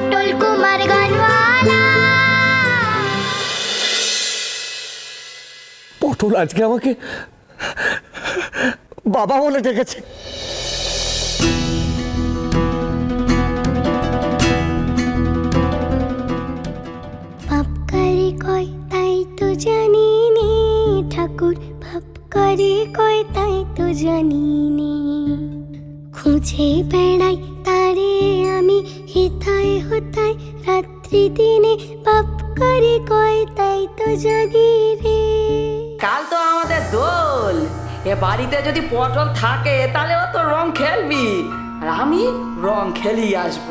পটল কুমার গানওয়ালা। পটল আজকে আমাকে বাবা বলে ডেকেছে। ভাব করে কয় তাই তো জানি নে ঠাকুর কয় তাই তো জানি নে খুঁজে বেড়াই তারে আমি। হেথায় হতায় রাত্রি দিনে পাপ করে কয় তাই তো জানি রে। কাল তো আমাদের দোল। এ বাড়িতে যদি পটল থাকে তাহলে ও তো রং খেলবি। আর আমি রং খেলিয়ে আসব।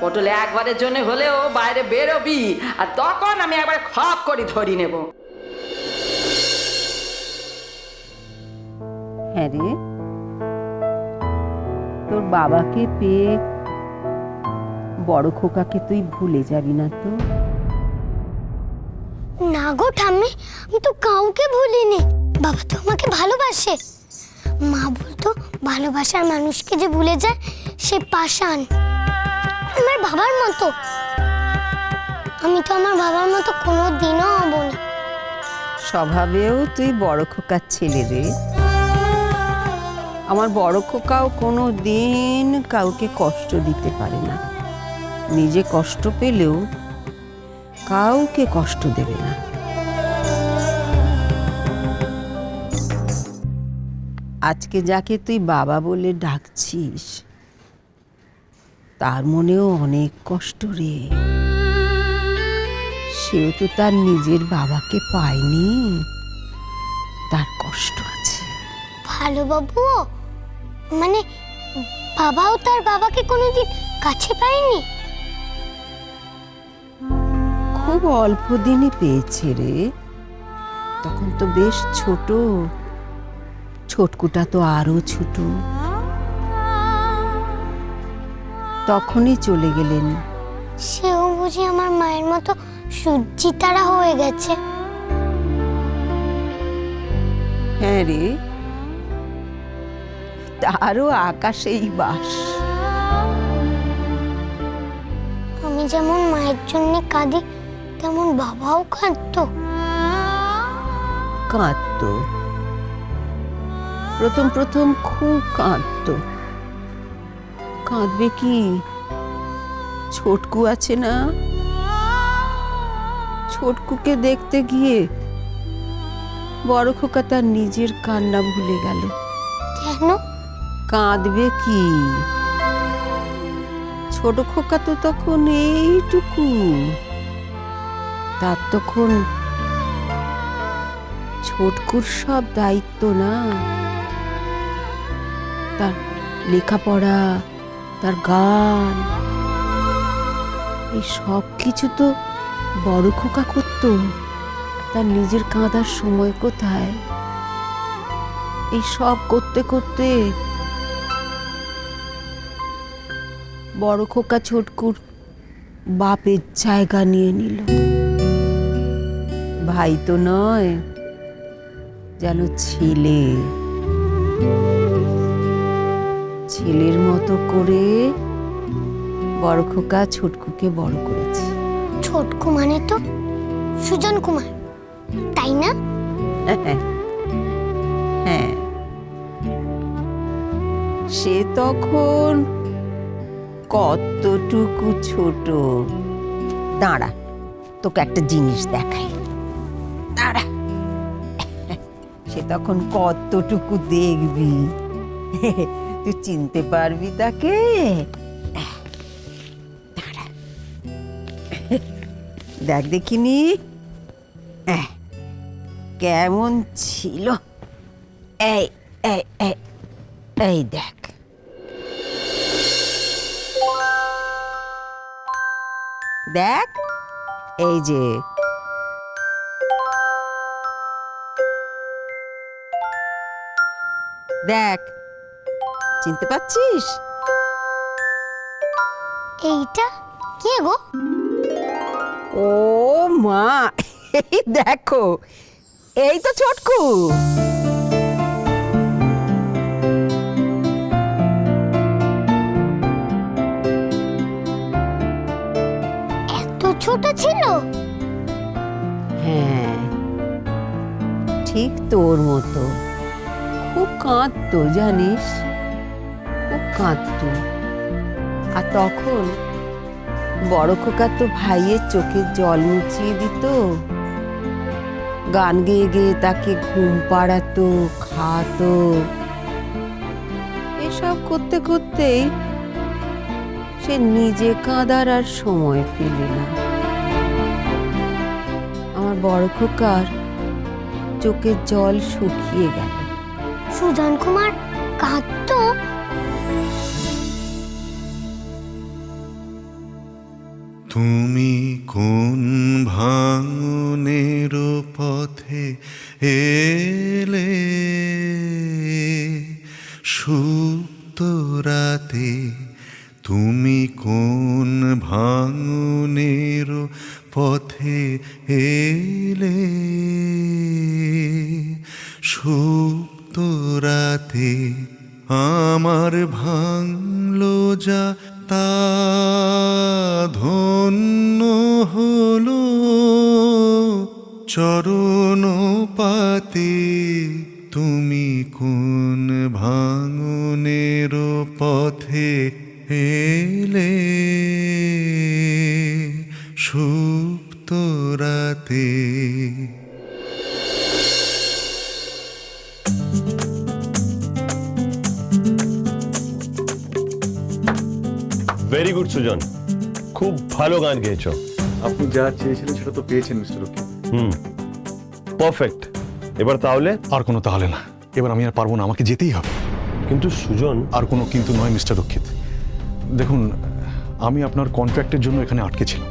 পটল একবারের জন্য হলেও বাইরে বেরোবি আর তখন আমি একবার খপ করে ধরি নেব। হ্যাঁ রে বাবাকে পেয়ে বড় খোকাকে তুই ভুলে যাবি না তো। না গো ঠাম্মি আমি তো কাউকে ভুলিনি। বাবা তো আমাকে ভালোবাসে। মা বলতো ভালোবাসার মানুষকে যে ভুলে যায় সে পাষাণ। আমার বাবার মতো। আমি তো আমার বাবার মতো কোনো দিনও হব না। স্বভাবেও তুই বড় খোকার ছেলে রে। আমার বড় খোকাও কোনো দিন কাউকে কষ্ট দিতে পারে না। নিজে কষ্ট পেলেও কাউকে কষ্ট দেবে না। আজকে যাকে তুই বাবা বলে ডাকছিস, তার মনেও অনেক কষ্ট রে। সেও তো তার নিজের বাবাকে পায়নি, তার কষ্ট আছে। ভালো বাবুও মানে বাবাও তার বাবাকে কোনোদিন কাছে পায়নি? খুব অল্প দিনই পেয়েছে রে। তখন তো বেশ ছোট। ছোটকুটা তো আরও ছোট। তখনই চলে গেলেন। সেও বুঝি আমার মায়ের মতো সূর্যি তারা হয়ে গেছে। হ্যাঁ রে। তারও আকাশেই বাস। আমি যেমন মায়ের জন্য কাঁদি তেমন বাবাও কাঁদতো। কাঁদত? প্রথম প্রথম খুব কাঁদত। কাঁদবে কি? ছোটকু আছে না? ছোটকুকে দেখতে গিয়ে বড় খোকা তার নিজের কান্না ভুলে গেল। কেন? কাঁদবে কি? ছোট খোকা তো তখন এইটুকু। তার তখন ছোটকুর সব দায়িত্ব না। তার লেখাপড়া, তার গান, এই সব কিছু তো বড় খোকা করতো। তার নিজের কাঁদার সময় কোথায়? এই সব করতে করতে বড় খোকা ছোটকুর বাপের জায়গা নিয়ে নিল। ভাই তো নয় যেন ছেলে। ছেলের মতো করে বড় খোকা ছোটকুকে বড় করেছে। ছোটকু মানে তো সুজন কুমার তাই না? হ্যাঁ সে তখন কতটুকু ছোট? দাঁড়া, তোকে একটা জিনিস দেখাই। দাঁড়া। সে তখন কতটুকু দেখবি? তুই চিনতে পারবি তাকে? দেখ দেখিনি? কেমন ছিল? এই এই দেখ। দেখ এই যে। দেখ চিনতে পাচ্ছিস এইটা? কে গো? ও মা এই দেখো এই তো ছোটকু। ছোট ছিল? হ্যাঁ। ঠিক তোর মতো। খুব কাঁদতো, জানিস? খুব কাঁদতো। আর তখন বড় খোকা তো ভাইয়ের চোখে জল মুছিয়ে দিত। গান গেয়ে গেয়ে তাকে ঘুম পাড়াতো, খাওয়াতো। এসব করতে করতেই সে নিজে কাঁদার আর সময় পেলে না। বড় খোকার চোখের জল শুকিয়ে গেল। সুজন কুমার কাঁদতো? তুমি কোন ভাঙনের পথে এলে? সুপ্ত রাতে তুমি কোন সুপ্ত রাতে। ভেরি গুড সুজন খুব ভালো গান গেয়েছো। আপনি যা চেয়েছিলেন সেটা তো পেয়েছেন মিস্টার রক্ষিত হুম পারফেক্ট এবার তাহলে? আর কোনো তাহলে না। এবার আমি আর পারব না আমাকে যেতেই হবে। কিন্তু সুজন আর কোনো কিন্তু নয় মিস্টার রক্ষিত। দেখুন আমি আপনার কন্ট্রাক্টের জন্য এখানে আটকে ছিলাম।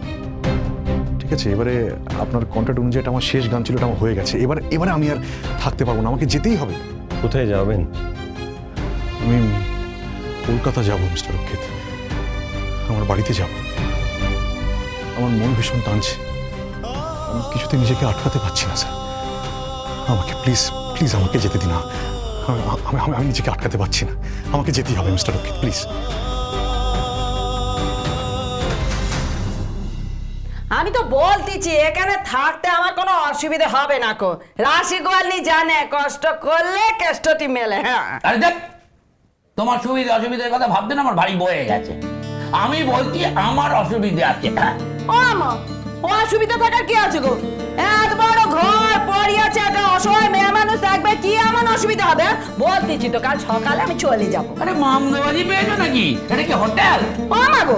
আছে এবারে আপনার কন্ট্রাক্ট অনুযায়ী এটা আমার শেষ গান ছিল এটা আমার হয়ে গেছে। এবার এবারে আমি আর থাকতে পারব না আমাকে যেতেই হবে। কোথায় যাবেন? আমি কলকাতা যাব মিস্টার রক্ষিত আমার বাড়িতে যাব। আমার মন ভীষণ টানছে। আমি কিছুতে নিজেকে আটকাতে পারছি না স্যার। আমাকে প্লিজ প্লিজ আমাকে যেতে দিন না। আমি আমি- নিজেকে আটকাতে পারছি না। আমাকে যেতেই হবে মিস্টার রক্ষিত প্লিজ বলতেছি এখানে থাকতে আমার কোনো অসুবিধা হবে না কো। রাশি গোয়ালি জানে কষ্ট করলে কেষ্টটি মেলে। হ্যাঁ। আরে দেখ তোমার সুবিধা অসুবিধার কথা ভাবতে না আমার ভারী বয়ে গেছে। আমি বলছি আমার অসুবিধে আছে। ও মা ও অসুবিধা থাকার কি আছে গো? এত বড় ঘর পড়ি আছে একটা অসহায় মেয়ে মানুষ থাকবে কি এমন অসুবিধা হবে? বলতেছি তো কাল সকালে আমি চলে যাব। আরে মামদাবাজি পেয়েছ নাকি? এটা কি হোটেল? ও মা গো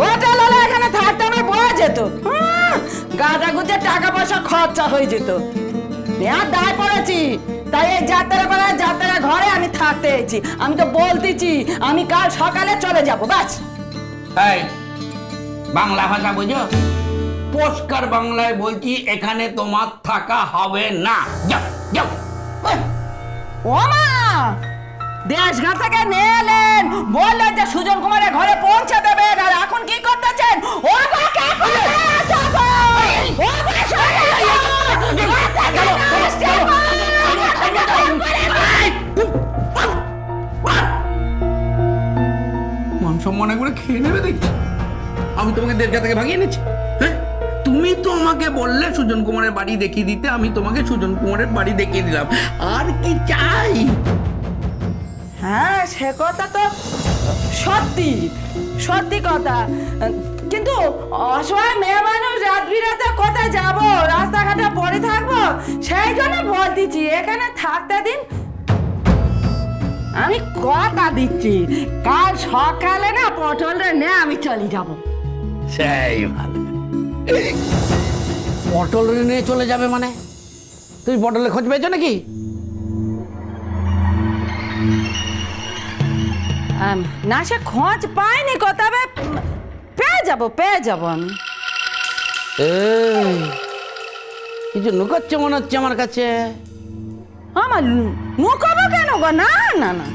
হোটেল হলে এখানে থাকতে বয়ে যেত। গাঁদা গুজে টাকা পয়সা খরচা হয়ে যেত। আর দায় পড়েছি। তাই এই যাত্রা যাত্রা ঘরে আমি থাকতে এসেছি। আমি তো বলতেছি আমি কাল সকালে চলে যাব বাস এই বাংলা ভাষা বুঝো? পরিষ্কার বাংলায় বলছি এখানে তোমার থাকা হবে না। যাও যাও। ও মা দেশঘাট থেকে নিয়ে এলেন বললেন যে সুজন কুমারের আমি তোমাকে দেড়কা থেকে ভাগিয়ে নিচ্ছি হ্যাঁ? তুমি তো আমাকে বললে সুজন কুমারের বাড়ি দেখিয়ে দিতে, আমি তোমাকে সুজন কুমারের বাড়ি দেখিয়ে দিলাম। আর কি চাই? হ্যাঁ সে কথা তো সত্যি সত্যি কথা। কিন্তু অসহায় মেয়ে মানুষ রাত বিরাতে কোথায় যাব? রাস্তাঘাটে পড়ে থাকব? সেই জন্য বলতেছি এখানে থাকতে দিন। আমি কথা দিচ্ছি, কাল সকালে না পটলটা নে আমি চলে যাব। সেই ভালো। পটল নিয়ে চলে যাবে মানে? তুমি পটলের খোঁজ পেয়েছ নাকি? না সে খোঁজ পাইনি কো তবে পেয়ে যাব পেয়ে যাব আমি। এই, কিছু লুকাচ্ছে মনে হচ্ছে আমার কাছে। আমার মুখাবো কেন গো? না না না।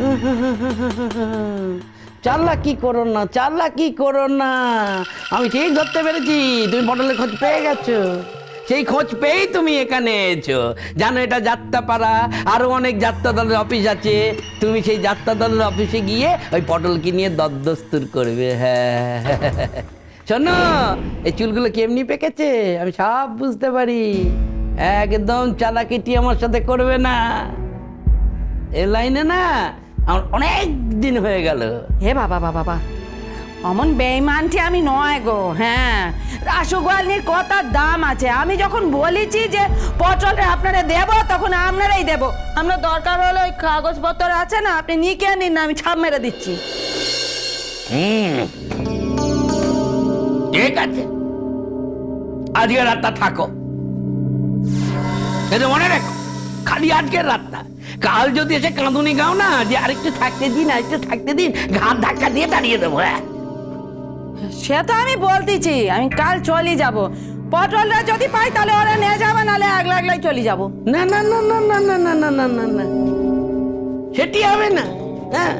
চাল্লা কি করো না, চাল্লা কি করো না? আমি ঠিক ধরতে পেরেছি, তুমি পটলের খোঁজ পেয়ে গেছো। সেই খোঁজ পেয়েই তুমি এখানে এসো জানো এটা যাত্রাপাড়া, আরও অনেক যাত্রা দলের অফিস আছে। তুমি সেই যাত্রা দলের অফিসে গিয়ে ওই পটলকে নিয়ে দরদস্তুর করবে হ্যাঁ। শোনো, এই চুলগুলো কেমনি পেকেছে? আমি সব বুঝতে পারি। একদম চালাকিটি আমার সাথে করবে না। এ লাইনে না আমার অনেক দিন হয়ে গেল। হে বাবা বাবা বাবা। অমন বেইমানটি আমি নয় গো হ্যাঁ। রাসগোয়ালির কথার দাম আছে? আমি যখন বলেছি যে পটলটা আপনারা দেবো তখন আপনারাই দেবো। আমরা দরকার হলে ওই কাগজপত্র আছে না আপনি নিয়ে নিন না আমি ছাপ মেরে দিচ্ছি। ঠিক আছে। আজকে রাতটা থাকো। এটা মনে রেখো। খালি আজকের রাতটা কাল যদি এসে কাঁদুনি গাও না যে আরেকটু থাকতে দিন আরেকটু থাকতে দিন ঘাট ধাক্কা দিয়ে দাঁড়িয়ে দেবো হ্যাঁ সে তো আমি বলতেছি আমি কাল চলে যাব পটলটা যদি পাই তাহলে ওরা নিয়ে যাবে নাহলে আগলা একলাই চলে যাব না না না না না না না না না না না সেটি হবে না হ্যাঁ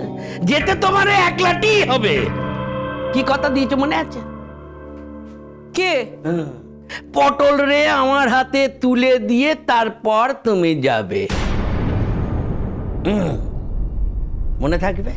যেতে তোমার একলাটি হবে কি কথা দিয়েছ মনে আছে কে পটল রে আমার হাতে তুলে দিয়ে তারপর তুমি যাবে। মনে থাকবে?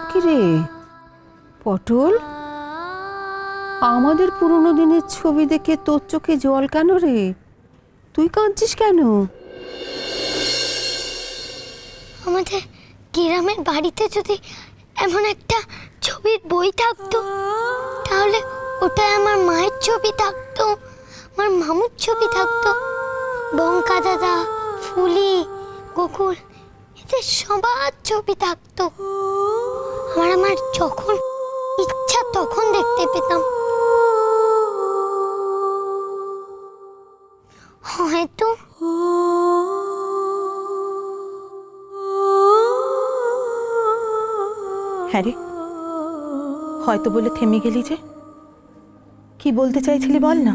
রে? পটল? আমাদের পুরনো দিনের ছবি দেখে তোর চোখে জল কেন রে? তুই কাঁদছিস কেন? আমাদের গ্রামের বাড়িতে যদি এমন একটা ছবির বই থাকতো, তাহলে ওটায় আমার মায়ের ছবি থাকতো, আমার মামুর ছবি থাকতো। বঙ্কা দাদা, ফুলি, গোকুল, এদের সবার ছবি থাকতো। আমার আমার যখন ইচ্ছা তখন দেখতে পেতাম। হয়তো হ্যাঁ রে হয়তো বলে থেমে গেলি যে। কি বলতে চাইছিলি বল না।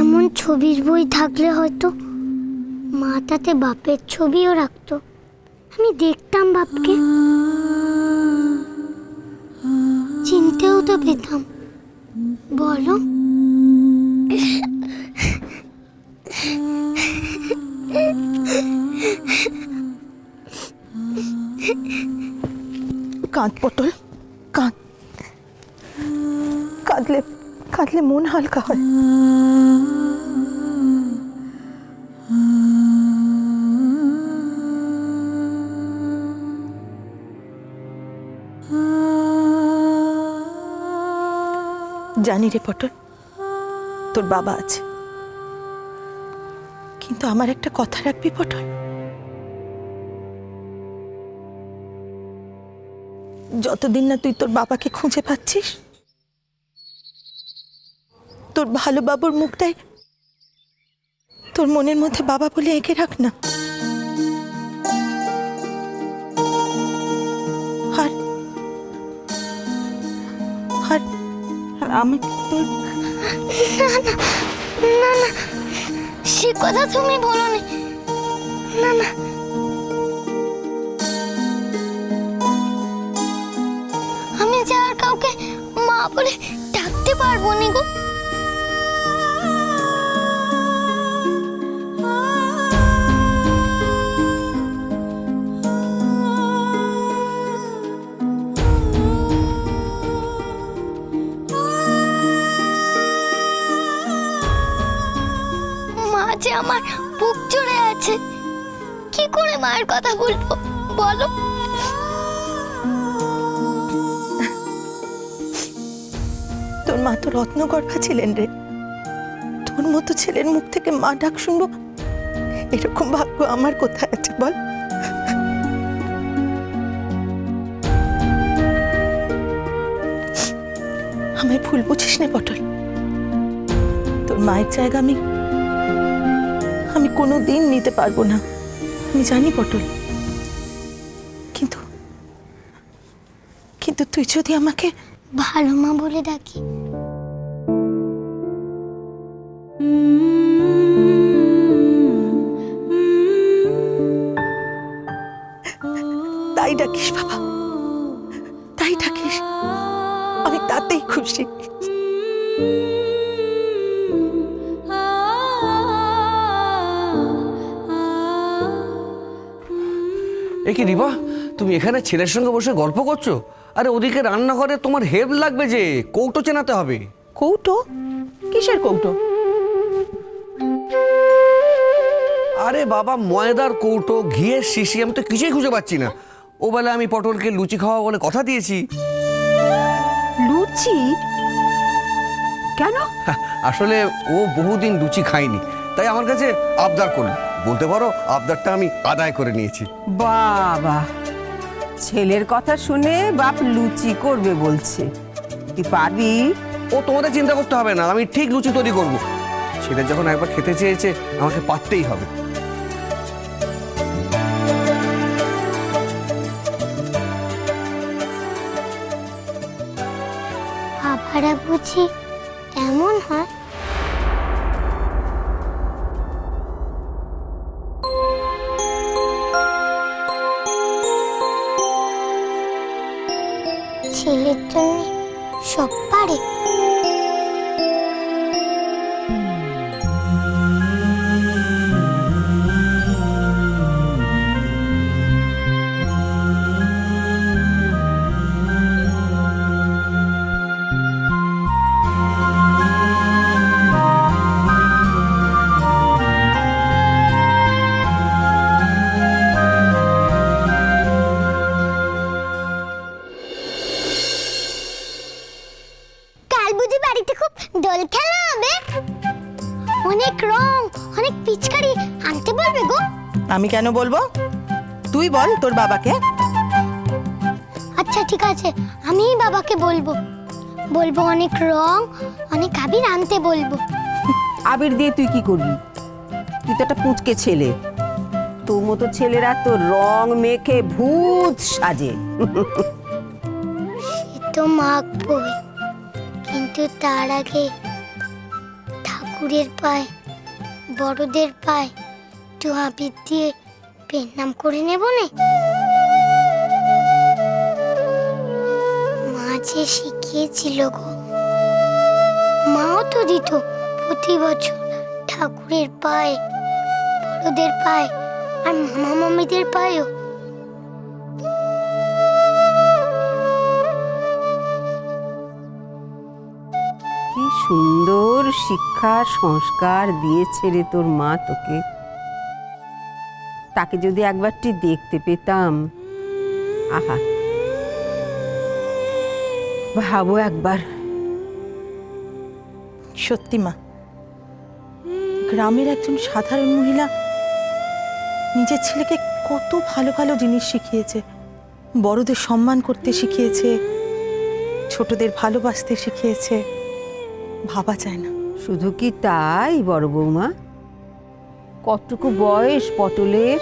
এমন ছবির বই থাকলে হয়তো মা তাতে বাপের ছবিও রাখতো। আমি দেখতাম বাপকে। চিনতেও তো পেতাম। বলো। কাঁদ পটল, কাঁদ। কাঁদলে কাঁদলে মন হালকা হয়। জানি রে পটল, তোর বাবা আছে। কিন্তু আমার একটা কথা রাখবি পটল। যতদিন না তুই তোর বাবাকে খুঁজে পাচ্ছিস, তোর ভালো বাবুর মুখটাই তোর মনের মধ্যে বাবা বলে এঁকে রাখ না। আমি তো না না সে কথা তুমি বলনি। না না। আমি যার কাউকে মা বলে ডাকতে পারব নি গো। আমার বুক চড়ে আছে। কি করে মায়ের কথা বলব? বলো। তোর মা তো রত্নগর্ভা ছিলেন রে। তোর মতো ছেলের মুখ থেকে মা ডাক শুনব? এরকম ভাগ্য আমার কোথায় আছে বল? আমায় ভুল বুঝিস না পটল। তোর মায়ের জায়গা আমি কোনো দিন নিতে পারব না। আমি জানি পটল। কিন্তু কিন্তু তুই যদি আমাকে ভালো মা বলে ডাকি। কি রিবা? তুমি এখানে ছেলের সঙ্গে বসে গল্প করছ? আরে ওদিকে রান্নাঘরে তোমার হেল্প লাগবে যে কৌটো চেনাতে হবে। কৌটো? কিসের কৌটো? আরে বাবা ময়দার কৌটো ঘিয়ের শিশি আমি তো কিছুই খুঁজে পাচ্ছি না। ও বেলা আমি পটলকে লুচি খাওয়া বলে কথা দিয়েছি। লুচি? কেন? আসলে ও বহুদিন লুচি খায়নি তাই আমার কাছে আবদার করল। বলতে পারো আবদারটা আমি আদায় করে নিয়েছি। বাবা ছেলের কথা শুনে বাপ লুচি করবে বলছে। তুই পারবি? ও তোমাদের চিন্তা করতে হবে না আমি ঠিক লুচি তৈরি করব। সেটা যখন একবার খেতে চেয়েছে আমাকে পারতেই হবে। বাবারা বুঝি কেন বলব? তুই বল তোর বাবাকে। আচ্ছা ঠিক আছে। আমি বাবাকে বলব। বলব অনেক রং অনেক আবির আনতে বলব। আবির দিয়ে তুই কি করবি? তুই তো একটা পুচকে ছেলে। তোর মতো ছেলেরা তো রং মেখে ভূত সাজে। তো মাখবই কিন্তু তার আগে ঠাকুরের পায়ে বড়দের পায়ে আবির দিয়ে পেন্নাম করে নেব নে। মা যে শিখিয়েছিল গো। মাও তো দিত প্রতি বছর ঠাকুরের পায়ে, বড়দের পায়ে আর মামা মামিদের পায়েও। কি সুন্দর শিক্ষা সংস্কার দিয়েছে রে তোর মা তোকে। তাকে যদি একবারটি দেখতে পেতাম। আহা। ভাবো একবার। সত্যি মা গ্রামের একজন সাধারণ মহিলা নিজের ছেলেকে কত ভালো ভালো জিনিস শিখিয়েছে বড়দের সম্মান করতে শিখিয়েছে ছোটদের ভালোবাসতে শিখিয়েছে ভাবা যায় না। শুধু কি তাই বড় বৌমা? কতটুকু বয়স পটলের?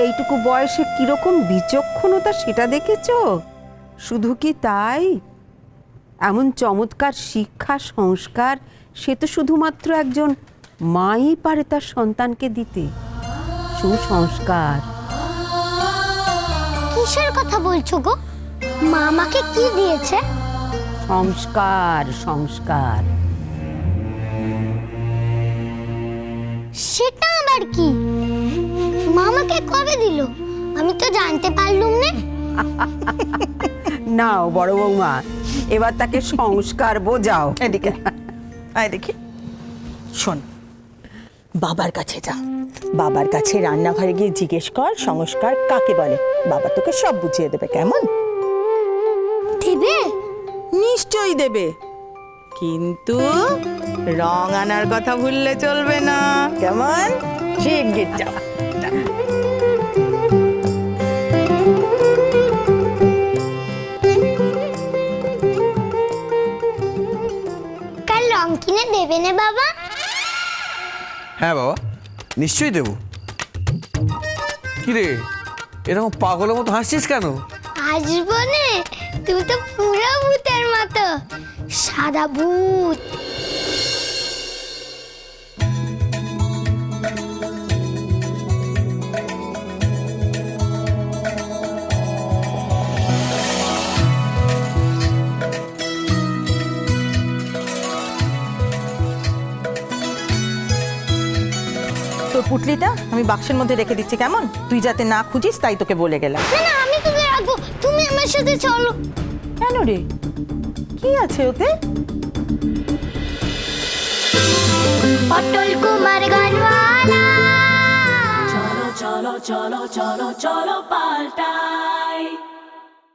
এইটুকু বয়সে কীরকম বিচক্ষণতা সেটা দেখেছ? শুধু কি তাই? এমন চমৎকার শিক্ষা সংস্কার সে তো শুধুমাত্র একজন মাই পারে তার সন্তানকে দিতে। সুসংস্কার। কিসের কথা বলছো গো? মা আমাকে কি দিয়েছে? সংস্কার সংস্কার। সেটা আবার কি? মামাকে কবে দিল? আমি তো জানতে পারলুম না। নাও বড় বৌমা এবার তাকে সংস্কার বোঝাও। এদিকে আয় দেখি। শোন বাবার কাছে যা। বাবার কাছে রান্নাঘরে গিয়ে জিজ্ঞেস কর সংস্কার কাকে বলে? বাবা তোকে সব বুঝিয়ে দেবে কেমন? দেবে? নিশ্চয়ই দেবে। কিন্তু রং আনার কথা ভুললে চলবে না। কেমন? শিগগির যাও। কাল রং কিনে দেবে না বাবা? হ্যাঁ বাবা নিশ্চয়ই দেবো। কি রে এরকম পাগলের মতো হাসছিস কেন? আসব নে তুমি তো পুরো ভূতের মতো। সাদা ভূত। তোর পুটলিটা আমি বাক্সের মধ্যে রেখে দিচ্ছি কেমন? তুই যাতে না খুঁজিস তাই তোকে বলে গেলাম। না না আমি তোকে রাখব। তুমি আমার সাথে চলো। কেন রে? কি আছে ওতে? অটল কুমার গানওয়ালা। চলো চলো চলো চলো চলো পাল্টা।